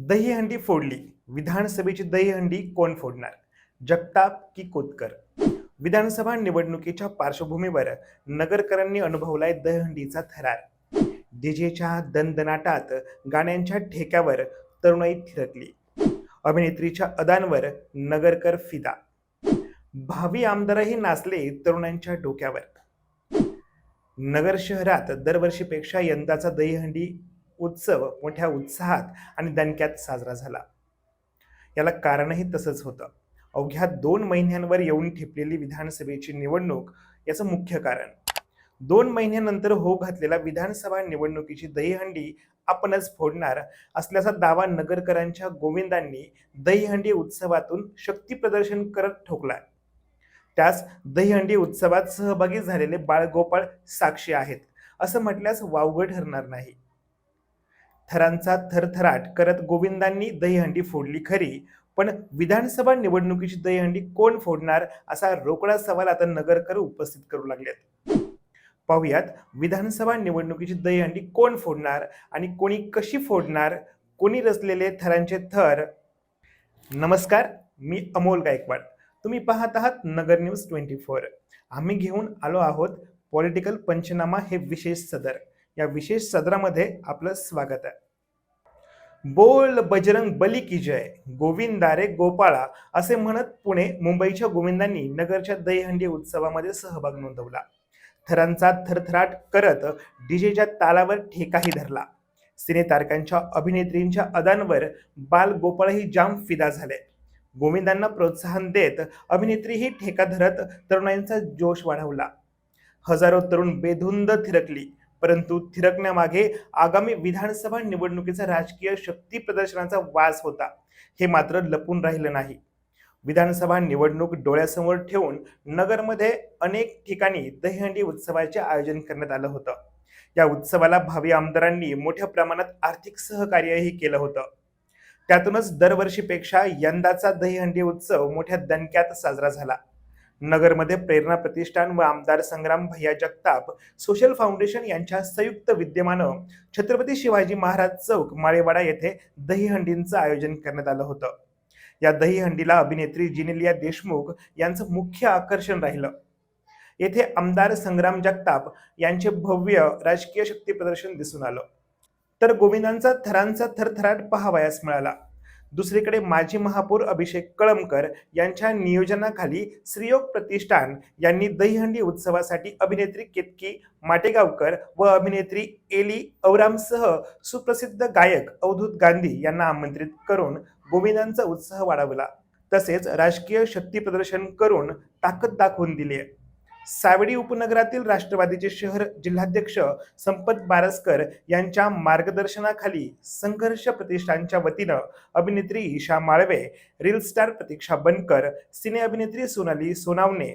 दहीहंडी फोडली. विधानसभेची दहीहंडी कोण फोडणार? जगताप की कोतकर? विधानसभा निवडणुकीच्या पार्श्वभूमीवर नगरकरांनी अनुभवलाय दहीहंडीचा थरार. डीजेच्या दणदणाटात गाण्यांच्या ठेक्यावर तरुणाई थिरकली. अभिनेत्रीच्या अदांवर नगरकर फिदा. भावी आमदारही नाचले तरुणांच्या डोक्यावर. नगर शहरात दरवर्षीपेक्षा यंदाचा दहीहंडी उत्सव मोठ्या उत्साहात आणि दणक्यात साजरा झाला. याला कारणही तसंच होतं. अवघ्या दोन महिन्यांवर येऊन ठेपलेली विधानसभेची निवडणूक याचं मुख्य कारण. दोन महिन्यानंतर हो घातलेला विधानसभा निवडणुकीची दहीहंडी आपणच फोडणार असल्याचा दावा नगरकरांच्या गोविंदांनी दहीहंडी उत्सवातून शक्ती प्रदर्शन करत ठोकला. त्यास दहीहंडी उत्सवात सहभागी झालेले बाळगोपाळ साक्षी आहेत. असं म्हटल्यास वावगं ठरणार नाही. थरांचा थरथराट करत गोविंदांनी दहीहंडी फोडली खरी. पण विधानसभा निवडणुकीची दहीहंडी कोण फोडणार असा रोकडा सवाल आता नगरकर उपस्थित करू लागलेत. पाहुयात विधानसभा निवडणुकीची दहीहंडी कोण फोडणार आणि कोणी कशी फोडणार कोणी रचलेले थरांचे थर? नमस्कार मी अमोल गायकवाड. तुम्ही पाहत आहात नगर न्यूज ट्वेंटी फोर. आम्ही घेऊन आलो आहोत पॉलिटिकल पंचनामा हे विशेष सदर. या विशेष सदरामध्ये आपलं स्वागत आहे. बोल बजरंग बली की जय गोविंदारे गोपाळा असे म्हणत पुणे मुंबईच्या गोविंदांनी नगरच्या दहीहंडी उत्सवामध्ये सहभाग नोंदवला. थरांचा थरथराट करत डीजेच्या तालावर ठेकाही धरला. सिनेतारकांच्या अभिनेत्रींच्या अदांवर बाल गोपाळही जाम फिदा झाले. गोविंदांना प्रोत्साहन देत अभिनेत्रीही ठेका धरत तरुणांचा जोश वाढवला. हजारो तरुण बेधुंद थिरकली. परंतु थिरकण्यामागे आगामी विधानसभा निवडणुकीचा राजकीय शक्ती प्रदर्शनाचा वास होता. हे मात्र लपून राहिलं नाही. विधानसभा निवडणूक डोळ्यासमोर ठेवून नगरमध्ये अनेक ठिकाणी दहीहंडी उत्सवाचे आयोजन करण्यात आलं होतं. या उत्सवाला भावी आमदारांनी मोठ्या प्रमाणात आर्थिक सहकार्यही केलं होतं. त्यातूनच दरवर्षीपेक्षा यंदाचा दहीहंडी उत्सव मोठ्या दणक्यात साजरा झाला. नगरमध्ये प्रेरणा प्रतिष्ठान व आमदार संग्राम भैया जगताप सोशल फाउंडेशन यांच्या संयुक्त विद्यमानं छत्रपती शिवाजी महाराज चौक माळेवाडा येथे दहीहंडींचं आयोजन करण्यात आलं होतं. या दहीहंडीला अभिनेत्री जिनेलिया देशमुख यांचं मुख्य आकर्षण राहिलं. येथे आमदार संग्राम जगताप यांचे भव्य राजकीय शक्ती प्रदर्शन दिसून आलं. तर गोविंदांचा थरांचा थरथराट पाहावयास मिळाला. दुसरीकडे माजी महापौर अभिषेक कळमकर यांच्या नियोजनाखाली श्रीयोग प्रतिष्ठान यांनी दहीहंडी उत्सवासाठी अभिनेत्री केतकी माटेगावकर व अभिनेत्री एली औरामसह सुप्रसिद्ध गायक अवधूत गांधी यांना आमंत्रित करून गोविंदांचा उत्साह वाढवला. तसेच राजकीय शक्ती प्रदर्शन करून ताकद दाखवून दिली. आहे सावडी उपनगरातील राष्ट्रवादीचे शहर जिल्हाध्यक्ष संपत बारसकर यांच्या मार्गदर्शनाखाली संघर्ष प्रतिष्ठानच्या वतीनं अभिनेत्री Isha Malve reel star Pratiksha Bankar cine अभिनेत्री सोनाली सोनावणे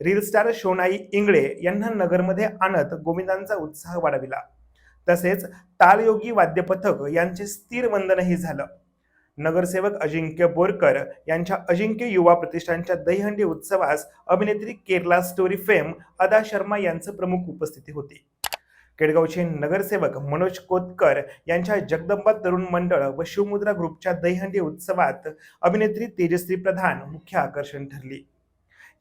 रील स्टार शोनाई इंगळे यांना नगरमध्ये आणत गोविंदांचा उत्साह वाढविला. तसेच तालयोगी वाद्यपथक यांचे स्थिर वंदनही झालं. नगरसेवक अजिंक्य बोरकर यांच्या अजिंक्य युवा प्रतिष्ठानच्या दहीहंडी उत्सवास अभिनेत्री केरला स्टोरी फेम अदा शर्मा यांचं प्रमुख उपस्थिती होती. केडगावचे नगरसेवक मनोज कोतकर यांच्या जगदंबा तरुण मंडळ व शिवमुद्रा ग्रुपच्या दहीहंडी उत्सवात अभिनेत्री तेजश्री प्रधान मुख्य आकर्षण ठरली.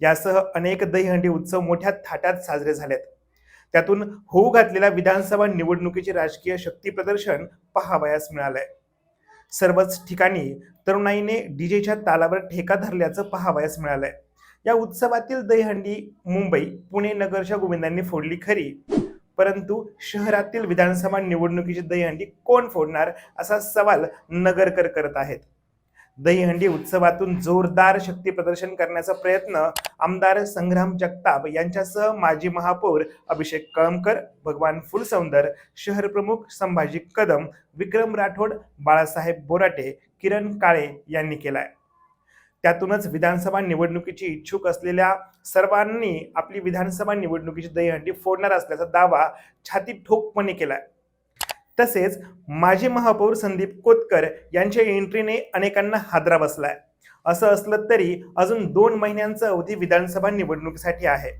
यासह अनेक दहीहंडी उत्सव मोठ्या थाटात साजरे झालेत. त्यातून होऊ घातलेल्या विधानसभा निवडणुकीचे राजकीय शक्ती प्रदर्शन पाहावयास मिळालंय. सर्वच ठिकाणी तरुणाईने डीजेच्या तालावर ठेका धरल्याचं पाहावयास मिळालंय. या उत्सवातील दहीहंडी मुंबई पुणे नगरच्या गोविंदांनी फोडली खरी. परंतु शहरातील विधानसभा निवडणुकीची दहीहंडी कोण फोडणार असा सवाल नगरकर करत आहेत. दहीहंडी उत्सवातून जोरदार शक्ती प्रदर्शन करण्याचा प्रयत्न आमदार संग्राम जगताप यांच्यासह माजी महापौर अभिषेक कळमकर भगवान फुलसौंदर शहर प्रमुख संभाजी कदम विक्रम राठोड बाळासाहेब बोराटे किरण काळे यांनी केलाय. त्यातूनच विधानसभा निवडणुकीची इच्छुक असलेल्या सर्वांनी आपली विधानसभा निवडणुकीची दहीहंडी फोडणार असल्याचा दावा छाती ठोकपणे केलाय. तसेच माजी महापौर संदीप कोतकर यांच्या एंट्रीने अनेकांना हादरा बसलाय. असं असलं तरी अजून दोन महिन्यांचा अवधी विधानसभा निवडणुकीसाठी आहे.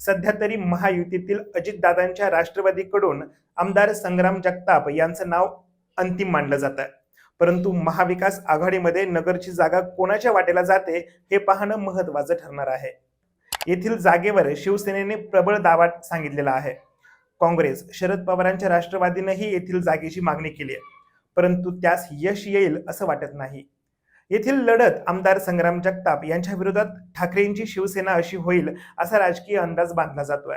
सध्या तरी महायुतीतील अजितदादांच्या राष्ट्रवादीकडून आमदार संग्राम जगताप यांचं नाव अंतिम मानलं जातं आहे परंतु महाविकास आघाडीमध्ये नगरची जागा कोणाच्या वाटेला जाते हे पाहणं महत्वाचं ठरणार आहे. येथील जागेवर शिवसेनेने प्रबळ दावा सांगितलेला आहे. काँग्रेस शरद पवारांच्या राष्ट्रवादीनंही येथील जागेची मागणी केली आहे. परंतु त्यास यश येईल असं वाटत नाही. येथील लढत आमदार संग्राम जगताप यांच्या विरोधात ठाकरेंची शिवसेना अशी होईल असा राजकीय अंदाज बांधला जातोय.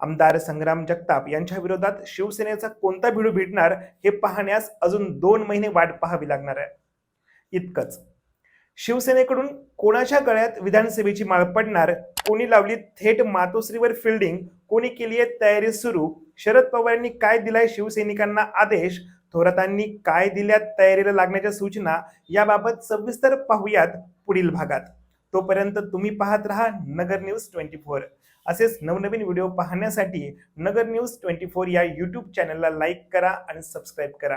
आमदार संग्राम जगताप यांच्या विरोधात शिवसेनेचा कोणता भिडू भिडणार हे पाहण्यास अजून दोन महिने वाट पाहावी लागणार आहे. इतकंच. शिवसेनेकडून कोणाच्या गळ्यात विधानसभेची माळ पडणार? कोणी लावली थेट मातोश्रीवर फिल्डिंग कोणी केली आहे तयारी सुरू? शरद पवारांनी काय दिलाय शिवसैनिकांना आदेश? थोरातांनी काय दिल्या तयारीला लागण्याच्या सूचना? याबाबत सविस्तर पाहूयात पुढील भागात. तोपर्यंत तुम्ही पाहत राहा नगर न्यूज ट्वेंटी फोर. असेच नवनवीन व्हिडिओ पाहण्यासाठी नगर न्यूज ट्वेंटी फोर या यूट्यूब चॅनलला लाईक करा आणि सबस्क्राईब करा.